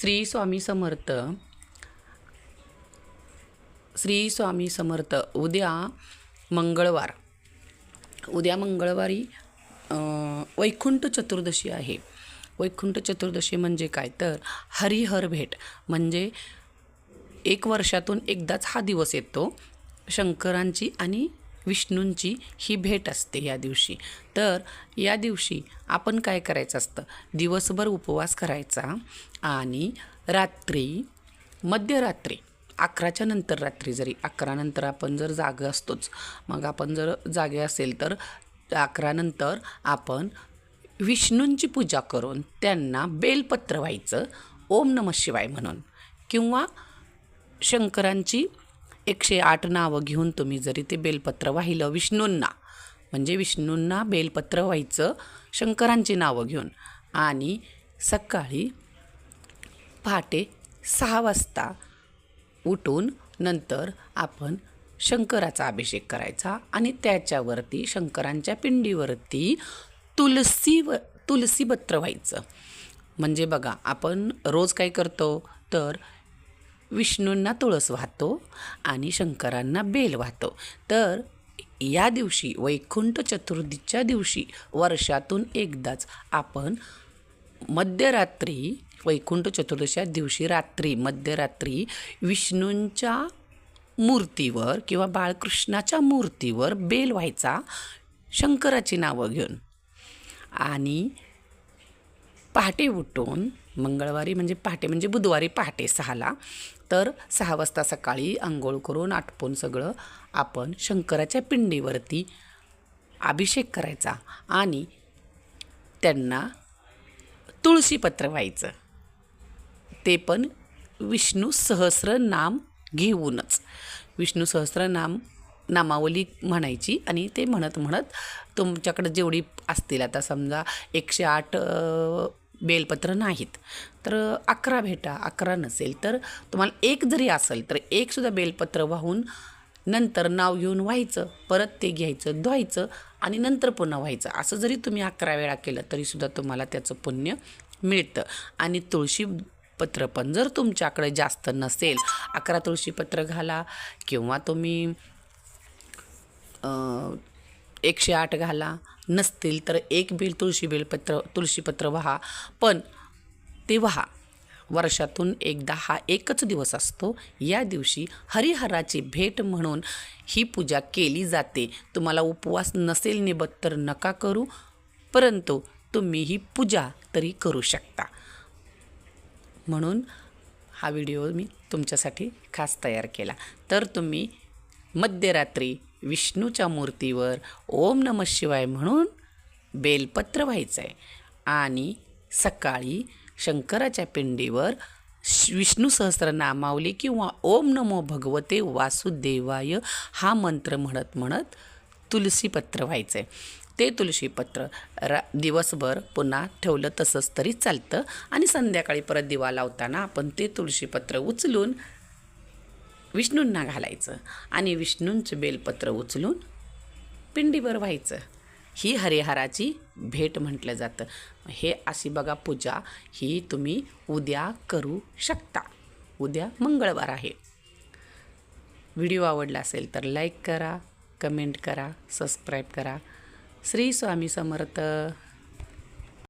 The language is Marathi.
श्री स्वामी समर्थ. श्री स्वामी समर्थ. उद्या मंगळवार. उद्या मंगळवारी वैकुंठ चतुर्दशी आहे. वैकुंठ चतुर्दशी म्हणजे काय? तर हरिहर भेट. म्हणजे एक वर्षातून एकदाच हा दिवस येतो. शंकरांची आणि विष्णूंची ही भेट असते या दिवशी. तर या दिवशी आपण काय करायचं असतं? दिवसभर उपवास करायचा आणि रात्री मध्यरात्री अकराच्या नंतर रात्री जरी अकरानंतर आपण जर जागं असतोच मग आपण जर जागे असेल तर अकरानंतर आपण विष्णूंची पूजा करून त्यांना बेलपत्र व्हायचं ओम नम शिवाय म्हणून. किंवा शंकरांची एकशे आठ नावं घेऊन तुम्ही जरी ते बेलपत्र वाहिलं विष्णूंना. म्हणजे विष्णूंना बेलपत्र व्हायचं शंकरांची नावं घेऊन. आणि सकाळी पहाटे सहा वाजता उठून नंतर आपण शंकराचा अभिषेक करायचा आणि त्याच्यावरती शंकरांच्या पिंडीवरती तुलसी व तुलसीपत्र व्हायचं. म्हणजे बघा आपण रोज काय करतो? तर विष्णूंना तुळस वाहतो आणि शंकरांना बेल वाहतो. तर या दिवशी वैकुंठ चतुर्थीच्या दिवशी वर्षातून एकदाच आपण मध्यरात्री वैकुंठ चतुर्दशीच्या दिवशी रात्री मध्यरात्री विष्णूंच्या मूर्तीवर किंवा बाळकृष्णाच्या मूर्तीवर बेल व्हायचा शंकराची नावं घेऊन. आणि पहाटे उठून मंगळवारी म्हणजे पहाटे म्हणजे बुधवारी पहाटे सहाला. तर सहा वाजता सकाळी आंघोळ करून आटपून सगळं आपण शंकराच्या पिंडीवरती अभिषेक करायचा आणि त्यांना तुळशीपत्र व्हायचं. ते पण विष्णू सहस्र नाम घेऊनच. विष्णू सहस्र नाम नामावली म्हणायची आणि ते म्हणत म्हणत तुमच्याकडे जेवढी असतील आता समजा एकशे आठ बेलपत्र नाहीत. तर अकरा भेटा अकरा नसेल तर तुम्हाला एक जरी असेल तर एकसुद्धा बेलपत्र वाहून नंतर नाव घेऊन व्हायचं परत ते घ्यायचं धुवायचं आणि नंतर पुन्हा व्हायचं. असं जरी तुम्ही अकरा वेळा केलं तरीसुद्धा तुम्हाला त्याचं पुण्य मिळतं. आणि तुळशी पत्र पण जर तुमच्याकडे जास्त नसेल अकरा तुळशीपत्र घाला किंवा तुम्ही एकशे आठ घाला. नसतील तर एक बिल तुळशी बेलपत्र तुळशीपत्र व्हा. पण ते व्हा. वर्षातून एकदा हा एकच दिवस असतो. या दिवशी हरिहराची भेट म्हणून ही पूजा केली जाते. तुम्हाला उपवास नसेल निबत तर नका करू परंतु तुम्ही ही पूजा तरी करू शकता. म्हणून हा व्हिडिओ मी तुमच्यासाठी खास तयार केला. तर तुम्ही मध्यरात्री विष्णूच्या मूर्तीवर ओम नम शिवाय म्हणून बेलपत्र व्हायचं आहे आणि सकाळी शंकराच्या पिंडीवर विष्णू सहस्रनामावली किंवा ओम नमो भगवते वासुदेवाय हा मंत्र म्हणत म्हणत तुलसीपत्र व्हायचं आहे ते तुळशीपत्र रा दिवसभर पुन्हा ठेवलं तसंच तरी चालतं. आणि संध्याकाळी परत दिवा लावताना आपण ते तुळशीपत्र उचलून विष्णूंना घालायचं आणि विष्णूंचं बेलपत्र उचलून पिंडीवर व्हायचं. ही हरिहराची भेट म्हटलं जातं. हे अशी बघा पूजा ही तुम्ही उद्या करू शकता. उद्या मंगळवार आहे. व्हिडिओ आवडला असेल तर लाईक करा कमेंट करा सबस्क्राईब करा. श्री स्वामी समर्थ.